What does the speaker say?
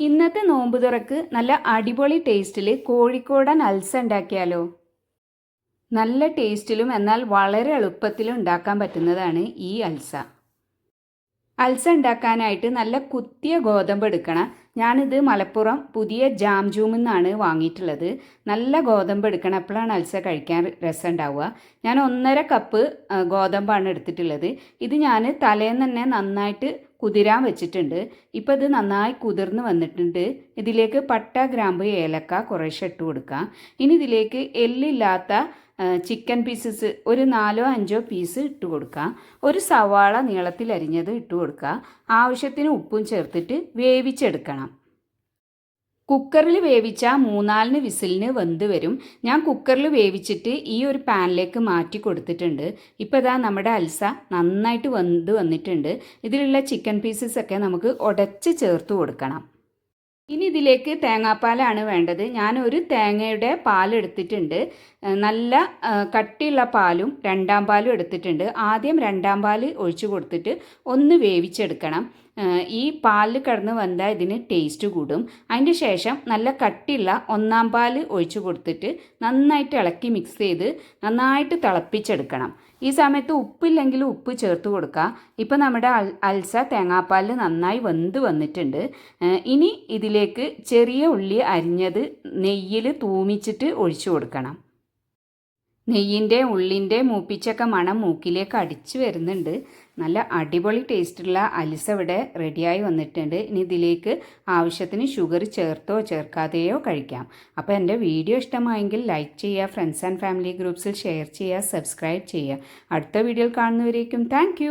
ഇന്നത്തെ നോമ്പ് തുറക്ക് നല്ല അടിപൊളി ടേസ്റ്റിൽ കോഴിക്കോടൻ അൽസ ഉണ്ടാക്കിയാലോ? നല്ല ടേസ്റ്റിലും എന്നാൽ വളരെ എളുപ്പത്തിലും ഉണ്ടാക്കാൻ പറ്റുന്നതാണ് ഈ അൽസ. അൽസ ഉണ്ടാക്കാനായിട്ട് നല്ല കുത്തിയ ഗോതമ്പ് എടുക്കണം. ഞാനിത് മലപ്പുറം പുതിയ ജാം ജൂമിൽ നിന്നാണ് വാങ്ങിയിട്ടുള്ളത്. നല്ല ഗോതമ്പ് എടുക്കണം അപ്പോഴാണ് അൽസ കഴിക്കാൻ രസം ഉണ്ടാവുക. ഞാൻ ഒന്നര കപ്പ് ഗോതമ്പാണ് എടുത്തിട്ടുള്ളത്. ഇത് ഞാൻ തലേന്ന് തന്നെ നന്നായിട്ട് കുതിരാൻ വെച്ചിട്ടുണ്ട്. ഇപ്പം ഇത് നന്നായി കുതിർന്ന് വന്നിട്ടുണ്ട്. ഇതിലേക്ക് പട്ട ഗ്രാമ്പ് ഏലക്ക കുറേശ്ശെ ഇട്ട് കൊടുക്കാം. ഇനി ഇതിലേക്ക് എല്ലില്ലാത്ത ചിക്കൻ പീസസ് ഒരു നാലോ അഞ്ചോ പീസ് ഇട്ട് കൊടുക്കുക. ഒരു സവാള നീളത്തിൽ അരിഞ്ഞത് ഇട്ട് കൊടുക്കുക. ആവശ്യത്തിന് ഉപ്പും ചേർത്തിട്ട് വേവിച്ചെടുക്കണം. കുക്കറിൽ വേവിച്ച മൂന്നാലിന് വിസിലിന് വെന്ത് വരും. ഞാൻ കുക്കറിൽ വേവിച്ചിട്ട് ഈ ഒരു പാനിലേക്ക് മാറ്റി കൊടുത്തിട്ടുണ്ട്. ഇപ്പോൾ ഇതാ നമ്മുടെ അൽസ നന്നായിട്ട് വെന്ത് വന്നിട്ടുണ്ട്. ഇതിലുള്ള ചിക്കൻ പീസസ് ഒക്കെ നമുക്ക് ഉടച്ച് ചേർത്ത് കൊടുക്കണം. ഇനി ഇതിലേക്ക് തേങ്ങാപ്പാലാണ് വേണ്ടത്. ഞാൻ ഒരു തേങ്ങയുടെ പാലെടുത്തിട്ടുണ്ട് നല്ല കട്ടിയുള്ള പാലും രണ്ടാം പാലും എടുത്തിട്ടുണ്ട്. ആദ്യം രണ്ടാം പാൽ ഒഴിച്ചു കൊടുത്തിട്ട് ഒന്ന് വേവിച്ചെടുക്കണം. ഈ പാലിൽ കിടന്ന് വന്നാൽ ഇതിന് ടേസ്റ്റ് കൂടും. അതിന്റെ ശേഷം നല്ല കട്ടിയുള്ള ഒന്നാം പാൽ ഒഴിച്ചു കൊടുത്തിട്ട് നന്നായിട്ട് ഇളക്കി മിക്സ് ചെയ്ത് നന്നായിട്ട് തിളപ്പിച്ചെടുക്കണം. ഈ സമയത്ത് ഉപ്പില്ലെങ്കിൽ ഉപ്പ് ചേർത്ത് കൊടുക്കുക. ഇപ്പം നമ്മുടെ അൽ അൽസ തേങ്ങാപ്പാലിൽ നന്നായി വെന്ത് വന്നിട്ടുണ്ട്. ഇനി ഇതിലേക്ക് ചെറിയ ഉള്ളി അരിഞ്ഞത് നെയ്യിൽ തൂമിച്ചിട്ട് ഒഴിച്ചു കൊടുക്കണം. നെയ്യിന്റെ ഉള്ളിന്റെ മൂപ്പിച്ചൊക്കെ മണം മൂക്കിലേക്ക് അടിച്ചു വരുന്നുണ്ട്. നല്ല അടിപൊളി ടേസ്റ്റുള്ള അലിസ ഇവിടെ റെഡിയായി വന്നിട്ടുണ്ട്. ഇനി ഇതിലേക്ക് ആവശ്യത്തിന് ഷുഗർ ചേർത്തോ ചേർക്കാതെയോ കഴിക്കാം. അപ്പോൾ എന്റെ വീഡിയോ ഇഷ്ടമായെങ്കിൽ ലൈക്ക് ചെയ്യുക ഫ്രണ്ട്സ് ആൻഡ് ഫാമിലി ഗ്രൂപ്പ്സിൽ ഷെയർ ചെയ്യുക സബ്സ്ക്രൈബ് ചെയ്യുക. അടുത്ത വീഡിയോയിൽ കാണുന്നവരേക്കും താങ്ക്